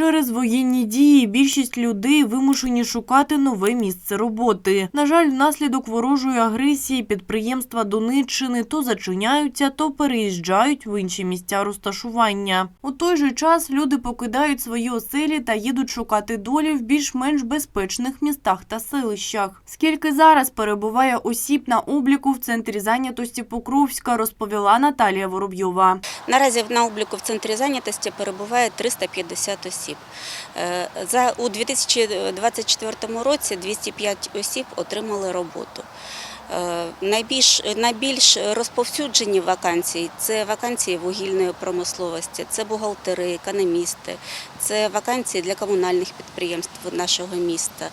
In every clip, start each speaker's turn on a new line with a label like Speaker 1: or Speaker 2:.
Speaker 1: Через воєнні дії більшість людей вимушені шукати нове місце роботи. На жаль, внаслідок ворожої агресії підприємства Донеччини то зачиняються, то переїжджають в інші місця розташування. У той же час люди покидають свої оселі та їдуть шукати долі в більш-менш безпечних містах та селищах. Скільки зараз перебуває осіб на обліку в центрі зайнятості Покровська, розповіла Наталія Воробйова.
Speaker 2: Наразі на обліку в центрі зайнятості перебуває 350 осіб. Е, За у 2024 році 205 осіб отримали роботу. Е, Найбільш, найбільш розповсюджені вакансії це вакансії вугільної промисловості, це бухгалтери, економісти, це вакансії для комунальних підприємств нашого міста,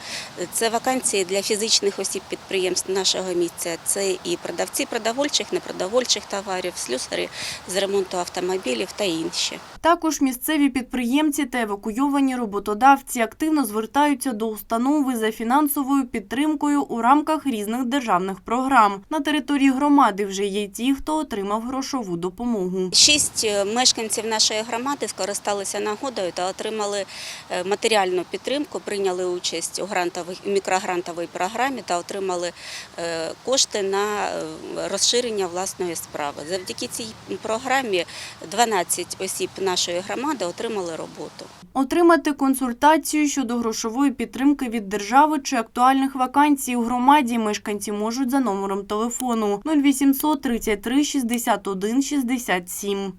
Speaker 2: це вакансії для фізичних осіб підприємств нашого місця, це і продавці продовольчих, непродовольчих товарів, слюсарі з ремонту автомобілів та інші.
Speaker 1: Також місцеві підприємці та евакуйовані роботодавці активно звертаються до установи за фінансовою підтримкою у рамках різних державних програм. На території громади вже є ті, хто отримав грошову допомогу.
Speaker 2: Шість е, мешканців нашої громади скористалися нагодою та отримали е, матеріальну підтримку, прийняли участь у грантових мікрогрантовій програмі та отримали е, кошти на розширення власної справи. Завдяки цій програмі 12 осіб нашої громади отримали роботу.
Speaker 1: Отримати консультацію щодо грошової підтримки від держави чи актуальних вакансій у громаді мешканці можуть за номером телефону 0800 33 61 67.